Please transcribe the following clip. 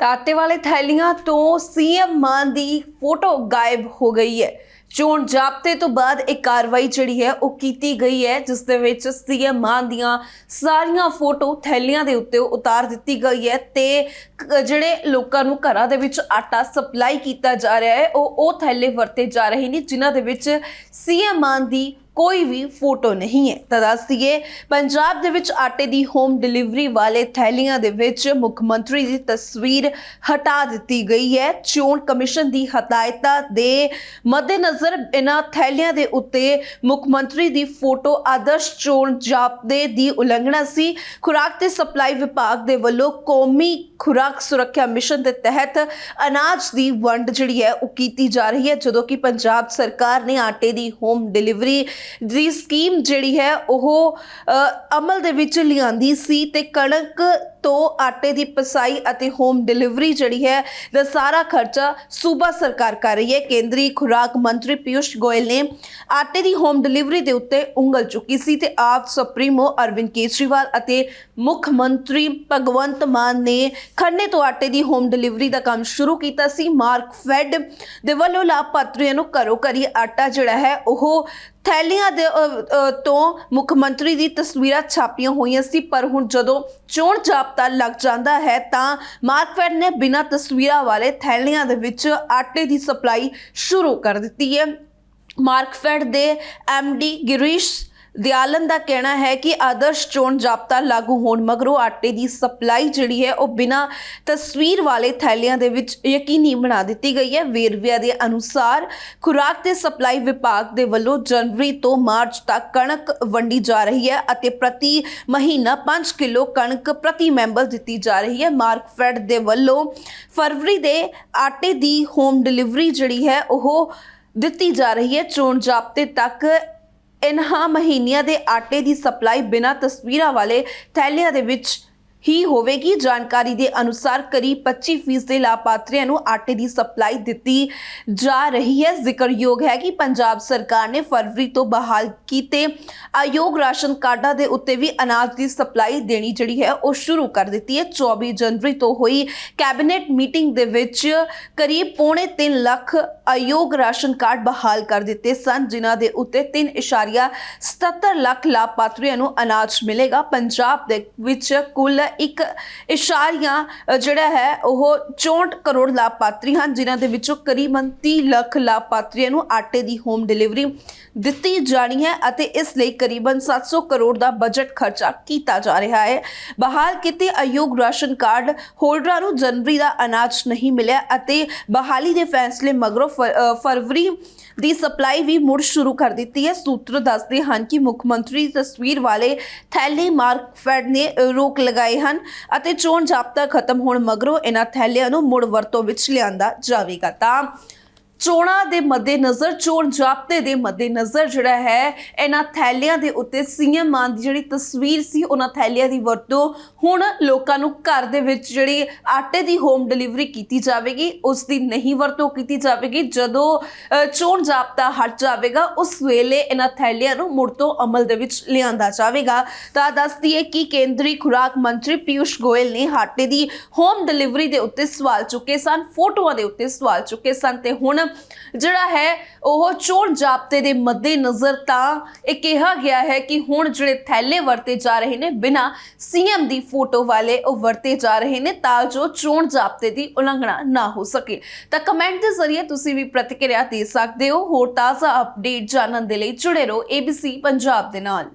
ਤਾਤੇ ਵਾਲੇ ਥੈਲੀਆਂ ਤੋਂ ਸੀਐਮ ਮਾਨ ਦੀ ਫੋਟੋ ਗਾਇਬ ਹੋ ਗਈ ਹੈ। ਚੋਣ ਜਾਬਤੇ ਤੋਂ ਬਾਅਦ ਇਹ ਕਾਰਵਾਈ ਜਿਹੜੀ ਹੈ, ਉਹ ਕੀਤੀ ਗਈ ਹੈ, ਜਿਸ ਦੇ ਵਿੱਚ ਸੀਐਮ ਮਾਨ ਦੀਆਂ ਸਾਰੀਆਂ ਫੋਟੋ ਥੈਲੀਆਂ ਦੇ ਉੱਤੇ ਉਤਾਰ ਦਿੱਤੀ ਗਈ ਹੈ ਤੇ ਜਿਹੜੇ ਲੋਕਾਂ ਨੂੰ ਘਰਾਂ ਦੇ ਵਿੱਚ ਆਟਾ ਸਪਲਾਈ ਕੀਤਾ ਜਾ ਰਿਹਾ ਹੈ, ਉਹ ਉਹ ਥੈਲੇ ਵਰਤੇ ਜਾ ਰਹੇ ਨੇ, ਜਿਨ੍ਹਾਂ ਦੇ ਵਿੱਚ ਸੀਐਮ ਮਾਨ ਦੀ ਕੋਈ ਵੀ ਫੋਟੋ ਨਹੀਂ ਹੈ। ਤਾਂ ਦੱਸ ਦਈਏ ਪੰਜਾਬ ਦੇ ਵਿੱਚ ਆਟੇ ਦੀ ਹੋਮ ਡਿਲੀਵਰੀ ਵਾਲੇ ਥੈਲੀਆਂ ਦੇ ਵਿੱਚ ਮੁੱਖ ਮੰਤਰੀ ਦੀ ਤਸਵੀਰ ਹਟਾ ਦਿੱਤੀ ਗਈ ਹੈ। ਚੋਣ ਕਮਿਸ਼ਨ ਦੀ ਹਦਾਇਤਾਂ ਦੇ ਮੱਦੇਨਜ਼ਰ ਇਹਨਾਂ ਥੈਲੀਆਂ ਦੇ ਉੱਤੇ ਮੁੱਖ ਮੰਤਰੀ ਦੀ ਫੋਟੋ ਆਦਰਸ਼ ਚੋਣ ਜਾਪਦੇ ਦੀ ਉਲੰਘਣਾ ਸੀ। ਖੁਰਾਕ ਤੇ ਸਪਲਾਈ ਵਿਭਾਗ ਦੇ ਵੱਲੋਂ ਕੌਮੀ ਖੁਰਾਕ ਸੁਰੱਖਿਆ ਮਿਸ਼ਨ ਦੇ ਤਹਿਤ ਅਨਾਜ ਦੀ ਵੰਡ ਜਿਹੜੀ ਹੈ, ਉਹ ਕੀਤੀ ਜਾ ਰਹੀ ਹੈ। ਜਦੋਂ ਕਿ ਪੰਜਾਬ ਸਰਕਾਰ ਨੇ ਆਟੇ ਦੀ ਹੋਮ ਡਿਲੀਵਰੀ ਦੀ ਸਕੀਮ ਜਿਹੜੀ ਹੈ ਉਹ ਅਮਲ ਦੇ ਵਿੱਚ ਲਿਆਂਦੀ ਸੀ ਤੇ ਕਣਕ ਤੋਂ ਆਟੇ ਦੀ ਪਸਾਈ ਅਤੇ ਹੋਮ ਡਿਲੀਵਰੀ ਜਿਹੜੀ ਹੈ, ਦਾ ਸਾਰਾ ਖਰਚਾ ਸੂਬਾ ਸਰਕਾਰ ਕਰ ਰਹੀ ਹੈ। ਕੇਂਦਰੀ ਖੁਰਾਕ ਮੰਤਰੀ ਪਿਊਸ਼ ਗੋਇਲ ਨੇ ਆਟੇ ਦੀ ਹੋਮ ਡਿਲੀਵਰੀ ਦੇ ਉੱਤੇ ਉਂਗਲ ਚੁੱਕੀ ਸੀ ਤੇ ਆਪ ਸੁਪਰੀਮੋ ਅਰਵਿੰਦ ਕੇਜਰੀਵਾਲ ਅਤੇ ਮੁੱਖ ਮੰਤਰੀ ਭਗਵੰਤ ਮਾਨ ਨੇ ਖੰਨੇ ਤੋਂ ਆਟੇ ਦੀ ਹੋਮ ਡਿਲੀਵਰੀ ਦਾ ਕੰਮ ਸ਼ੁਰੂ ਕੀਤਾ ਸੀ। ਮਾਰਕ ਫੈਡ ਦੇ ਵੱਲੋਂ ਲਾਭਪਾਤਰੀਆਂ ਨੂੰ ਘਰੋਂ ਘਰੀ ਆਟਾ ਜਿਹੜਾ ਹੈ, ਉਹ ਥੈਲੀਆਂ ਦੇ ਤੋਂ ਮੁੱਖ ਮੰਤਰੀ ਦੀ ਤਸਵੀਰਾਂ ਛਾਪੀਆਂ ਹੋਈਆਂ ਸੀ। ਪਰ ਹੁਣ ਜਦੋਂ ਚੋਣ ਹਫ਼ਤਾ ਲੱਗ ਜਾਂਦਾ ਹੈ ਤਾਂ ਮਾਰਕਫੈਡ ਨੇ ਬਿਨਾਂ ਤਸਵੀਰਾਂ ਵਾਲੇ ਥੈਲੀਆਂ ਦੇ ਵਿੱਚ ਆਟੇ ਦੀ ਸਪਲਾਈ ਸ਼ੁਰੂ ਕਰ ਦਿੱਤੀ ਹੈ। ਮਾਰਕਫੈਡ ਦੇ ਡੀ ਗਿਰੀਸ਼ ਦਿਆਲਨ ਦਾ ਕਹਿਣਾ ਹੈ ਕਿ ਆਦਰਸ਼ ਚੋਣ ਜਾਬਤਾ ਲਾਗੂ ਹੋਣ ਮਗਰੋਂ ਆਟੇ ਦੀ ਸਪਲਾਈ ਜਿਹੜੀ ਹੈ ਉਹ ਬਿਨਾਂ ਤਸਵੀਰ ਵਾਲੇ ਥੈਲਿਆਂ ਦੇ ਵਿੱਚ ਯਕੀਨੀ ਬਣਾ ਦਿੱਤੀ ਗਈ ਹੈ। ਵੇਰਵਿਆਂ ਦੇ ਅਨੁਸਾਰ ਖੁਰਾਕ ਤੇ ਸਪਲਾਈ ਵਿਭਾਗ ਦੇ ਵੱਲੋਂ ਜਨਵਰੀ ਤੋਂ ਮਾਰਚ ਤੱਕ ਕਣਕ ਵੰਡੀ ਜਾ ਰਹੀ ਹੈ ਅਤੇ ਪ੍ਰਤੀ ਮਹੀਨਾ 5 ਕਿਲੋ ਕਣਕ ਪ੍ਰਤੀ ਮੈਂਬਰ ਦਿੱਤੀ ਜਾ ਰਹੀ ਹੈ। ਮਾਰਕਫੈਡ ਦੇ ਵੱਲੋਂ ਫਰਵਰੀ ਦੇ ਆਟੇ ਦੀ ਹੋਮ ਡਿਲੀਵਰੀ ਜਿਹੜੀ ਹੈ ਉਹ ਦਿੱਤੀ ਜਾ ਰਹੀ ਹੈ। ਚੋਣ ਜਾਬਤੇ ਤੱਕ ਇਨ੍ਹਾਂ ਮਹੀਨਿਆਂ ਦੇ ਆਟੇ ਦੀ ਸਪਲਾਈ ਬਿਨਾਂ ਤਸਵੀਰਾਂ ਵਾਲੇ ਥੈਲਿਆਂ ਦੇ ਵਿੱਚ ਹੀ ਹੋਵੇਗੀ। ਜਾਣਕਾਰੀ ਦੇ ਅਨੁਸਾਰ ਕਰੀਬ 25% ਦੇ ਲਾਭਪਾਤਰੀਆਂ ਨੂੰ ਆਟੇ ਦੀ ਸਪਲਾਈ ਦਿੱਤੀ ਜਾ ਰਹੀ ਹੈ। ਜ਼ਿਕਰਯੋਗ ਹੈ ਕਿ ਪੰਜਾਬ ਸਰਕਾਰ ਨੇ ਫਰਵਰੀ ਤੋਂ ਬਹਾਲ ਕੀਤੇ ਆਯੋਗ ਰਾਸ਼ਨ ਕਾਰਡਾਂ ਦੇ ਉੱਤੇ ਵੀ ਅਨਾਜ ਦੀ ਸਪਲਾਈ ਦੇਣੀ ਜਿਹੜੀ ਹੈ ਉਹ ਸ਼ੁਰੂ ਕਰ ਦਿੱਤੀ ਹੈ। 24 ਜਨਵਰੀ ਤੋਂ ਹੋਈ ਕੈਬਨਿਟ ਮੀਟਿੰਗ ਦੇ ਵਿੱਚ ਕਰੀਬ ਪੌਣੇ 3 ਲੱਖ ਅਯੋਗ ਰਾਸ਼ਨ ਕਾਰਡ ਬਹਾਲ ਕਰ ਦਿੱਤੇ ਸਨ, ਜਿਨ੍ਹਾਂ ਦੇ ਉੱਤੇ 3.77 ਲੱਖ ਲਾਭਪਾਤਰੀਆਂ ਨੂੰ ਅਨਾਜ ਮਿਲੇਗਾ। ਪੰਜਾਬ ਦੇ ਵਿੱਚ ਕੁੱਲ ਇੱਕ ਇਸ਼ਾਰੀਆ ਜਿਹੜਾ ਹੈ, ਉਹ 64 ਕਰੋੜ ਲਾਭਪਾਤਰੀ ਹਨ, ਜਿਨ੍ਹਾਂ ਦੇ ਵਿੱਚੋਂ ਕਰੀਬਨ 30 ਲੱਖ ਲਾਭਪਾਤਰੀਆਂ ਨੂੰ ਆਟੇ ਦੀ ਹੋਮ ਡਿਲੀਵਰੀ ਦਿੱਤੀ ਜਾਣੀ ਹੈ ਅਤੇ ਇਸ ਲਈ ਕਰੀਬਨ 700 ਕਰੋੜ ਦਾ ਬਜਟ ਖਰਚਾ ਕੀਤਾ ਜਾ ਰਿਹਾ ਹੈ। ਬਹਾਲ ਕੀਤੇ ਅਯੋਗ ਰਾਸ਼ਨ ਕਾਰਡ ਹੋਲਡਰਾਂ ਨੂੰ ਜਨਵਰੀ ਦਾ ਅਨਾਜ ਨਹੀਂ ਮਿਲਿਆ ਅਤੇ ਬਹਾਲੀ ਦੇ ਫੈਸਲੇ ਮਗਰੋਂ ਫਰਵਰੀ ਦੀ ਸਪਲਾਈ ਵੀ ਮੁੜ ਸ਼ੁਰੂ ਕਰ ਦਿੱਤੀ ਹੈ। ਸੂਤਰ ਦੱਸਦੇ ਹਨ ਕਿ ਮੁੱਖ ਮੰਤਰੀ ਤਸਵੀਰ ਵਾਲੇ ਥੈਲੇ ਮਾਰਕਫੈਡ ਨੇ ਰੋਕ ਲਗਾਏ ਹਨ ਅਤੇ ਚੋਣ ਜਾਬਤਾ ਖਤਮ ਹੋਣ ਮਗਰੋਂ ਇਹਨਾਂ ਥੈਲਿਆਂ ਨੂੰ ਮੁੜ ਵਰਤੋਂ ਵਿੱਚ ਲਿਆਂਦਾ ਜਾਵੇਗਾ। ਤਾਂ ਚੋਣਾਂ ਦੇ ਮੱਦੇਨਜ਼ਰ, ਚੋਣ ਜਾਬਤੇ ਦੇ ਮੱਦੇਨਜ਼ਰ ਜਿਹੜਾ ਹੈ, ਇਹਨਾਂ ਥੈਲਿਆਂ ਦੇ ਉੱਤੇ ਸੀਐਮ ਮਾਨ ਦੀ ਜਿਹੜੀ ਤਸਵੀਰ ਸੀ, ਉਹਨਾਂ ਥੈਲਿਆਂ ਦੀ ਵਰਤੋਂ ਹੁਣ ਲੋਕਾਂ ਨੂੰ ਘਰ ਦੇ ਵਿੱਚ ਜਿਹੜੀ ਆਟੇ ਦੀ ਹੋਮ ਡਿਲੀਵਰੀ ਕੀਤੀ ਜਾਵੇਗੀ, ਉਸ ਦੀ ਨਹੀਂ ਵਰਤੋਂ ਕੀਤੀ ਜਾਵੇਗੀ। ਜਦੋਂ ਚੋਣ ਜਾਬਤਾ ਹਟ ਜਾਵੇਗਾ, ਉਸ ਵੇਲੇ ਇਹਨਾਂ ਥੈਲਿਆਂ ਨੂੰ ਮੁੜ ਤੋਂ ਅਮਲ ਦੇ ਵਿੱਚ ਲਿਆਂਦਾ ਜਾਵੇਗਾ। ਤਾਂ ਦੱਸਦੀ ਹੈ ਕਿ ਕੇਂਦਰੀ ਖੁਰਾਕ ਮੰਤਰੀ ਪਿਊਸ਼ ਗੋਇਲ ਨੇ ਆਟੇ ਦੀ ਹੋਮ ਡਿਲੀਵਰੀ ਦੇ ਉੱਤੇ ਸਵਾਲ ਚੁੱਕੇ ਸਨ, ਫੋਟੋਆਂ ਦੇ ਉੱਤੇ ਸਵਾਲ ਚੁੱਕੇ ਸਨ ਤੇ ਹੁਣ ਜਿਹੜਾ ਹੈ, ਉਹ ਚੋਣ ਜਾਬਤੇ ਦੇ ਮੱਦੇ ਨਜ਼ਰ ਤਾਂ ਇਹ ਕਿਹਾ ਗਿਆ ਹੈ ਕਿ ਹੁਣ ਜਿਹੜੇ ਥੈਲੇ ਵਰਤੇ ਜਾ ਰਹੇ ਨੇ, ਬਿਨਾ ਸੀਐਮ ਦੀ ਫੋਟੋ ਵਾਲੇ ਉਹ ਵਰਤੇ ਜਾ ਰਹੇ ਨੇ ਤਾਂ ਜੋ ਚੋਣ ਜਾਬਤੇ ਦੀ ਉਲੰਘਣਾ ਨਾ ਹੋ ਸਕੇ। ਤਾਂ ਕਮੈਂਟ ਦੇ ਜ਼ਰੀਏ ਤੁਸੀਂ ਵੀ ਪ੍ਰਤੀਕਿਰਿਆ ਦੇ ਸਕਦੇ ਹੋ। ਹੋਰ ਤਾਜ਼ਾ ਅਪਡੇਟ ਜਾਣਨ ਦੇ ਲਈ ਜੁੜੇ ਰਹੋ ABC ਪੰਜਾਬ ਦੇ ਨਾਲ।